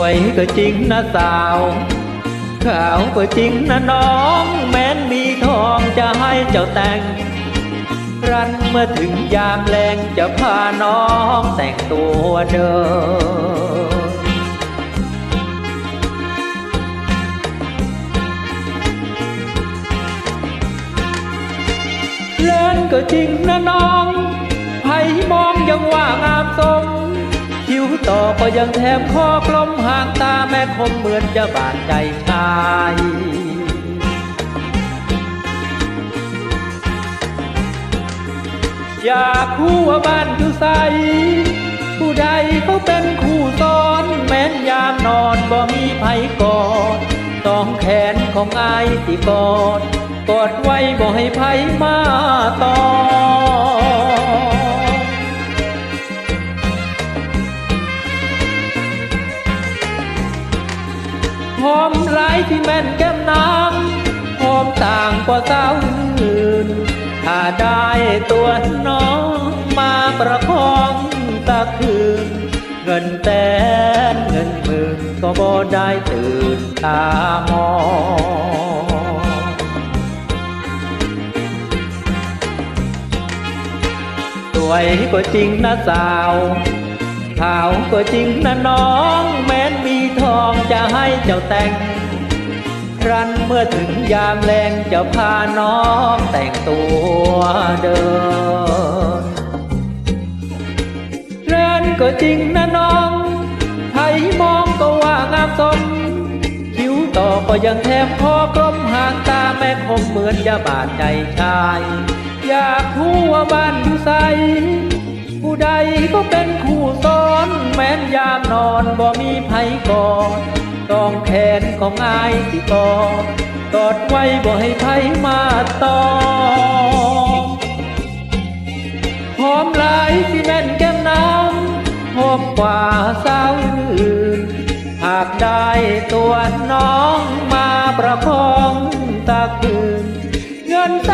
วยก็จริงนะสาว ขาวก็จริงนะน้อง แม้นมีทองจะให้เจ้าแต่ง รันเมื่อถึงยามแรงจะพาน้องแต่งตัวเดินเล่นก็จริงนะน้องไผ่มองยังว่างามสม ต่อก็ยังแทบคอกลมห่างตาแม่คมเหมือนจะบาดใจชายอยากคู่ว่าบ้านอยู่ใส ผู้ใดเขาเป็นคู่ซ้อน แม้นยามนอนบ่มีไผกอดสองแขนของอายสิกอด กอดไว้บ่ให้ไผมาต่อ หอมหลายที่แม่นแก้มน้ำหอมต่างกว่าสาวอื่น ถ้าได้ตัวน้องมาประคองตะคืน เงินแสนเงินหมื่นก็บ่ได้ตื่นตามองสวยก็จริงนะสาวขาวก็จริงนะน้องแม้นมี จ้าแต่ง ครั้นเมื่อถึงยามแรงจะพาน้องแต่งตัวเดินเรนก็จริงนะน้องใครมองก็ว่างามสมคิ้วต่อก็ยังแทบคอกลมห่างตาแม่คมเหมือนจะบาดใจชาย อยากรู้ว่าบ้านอยู่ใส ผู้ใดก็เป็นคู่ซ้อน แม้นยามนอนบ่มีไผกอดต้องแขนของอายสิกอดกอดไว้บ่ให้ไผมาตองหอมหลายที่แม่นแก้มน้ำหอมกว่าสาวอื่นหากได้ตัวน้องมาประคองตะคืนเงินแส